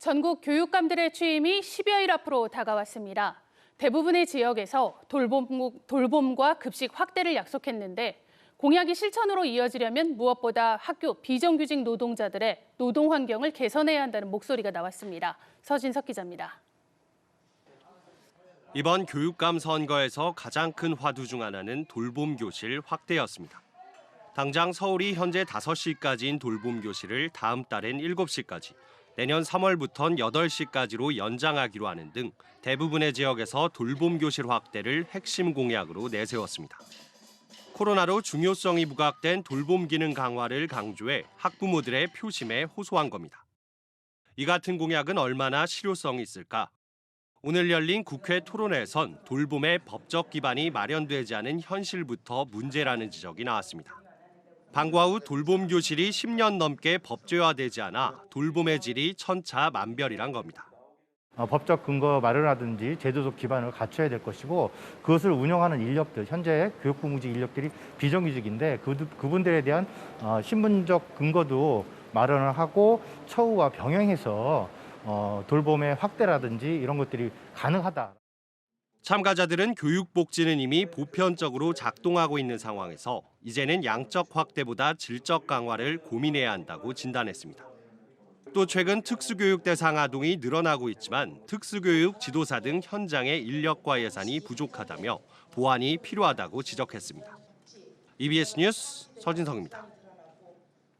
전국 교육감들의 취임이 10여일 앞으로 다가왔습니다. 대부분의 지역에서 돌봄, 돌봄 과 급식 확대를 약속했는데 공약이 실천으로 이어지려면 무엇보다 학교 비정규직 노동자들의 노동 환경을 개선해야 한다는 목소리가 나왔습니다. 서진석 기자입니다. 이번 교육감 선거에서 가장 큰 화두 중 하나는 돌봄 교실 확대였습니다. 당장 서울이 현재 5시까지인 돌봄 교실을 다음 달엔 7시까지, 내년 3월부턴 8시까지로 연장하기로 하는 등 대부분의 지역에서 돌봄 교실 확대를 핵심 공약으로 내세웠습니다. 코로나로 중요성이 부각된 돌봄 기능 강화를 강조해 학부모들의 표심에 호소한 겁니다. 이 같은 공약은 얼마나 실효성이 있을까? 오늘 열린 국회 토론회에선 돌봄의 법적 기반이 마련되지 않은 현실부터 문제라는 지적이 나왔습니다. 방과 후 돌봄 교실이 10년 넘게 법제화되지 않아 돌봄의 질이 천차만별이란 겁니다. 어, 법적 근거 마련하든지 제도적 기반을 갖춰야 될 것이고 그것을 운영하는 인력들 현재 교육부무직 인력들이 비정규직인데 그, 그분들에 대한 어, 신분적 근거도 마련을 하고 처우와 병행해서 어, 돌봄의 확대라든지 이런 것들이 가능하다. 참가자들은 교육복지는 이미 보편적으로 작동하고 있는 상황에서 이제는 양적 확대보다 질적 강화를 고민해야 한다고 진단했습니다. 또 최근 특수교육 대상 아동이 늘어나고 있지만 특수교육 지도사 등 현장의 인력과 예산이 부족하다며 보완이 필요하다고 지적했습니다. EBS 뉴스 서진성입니다.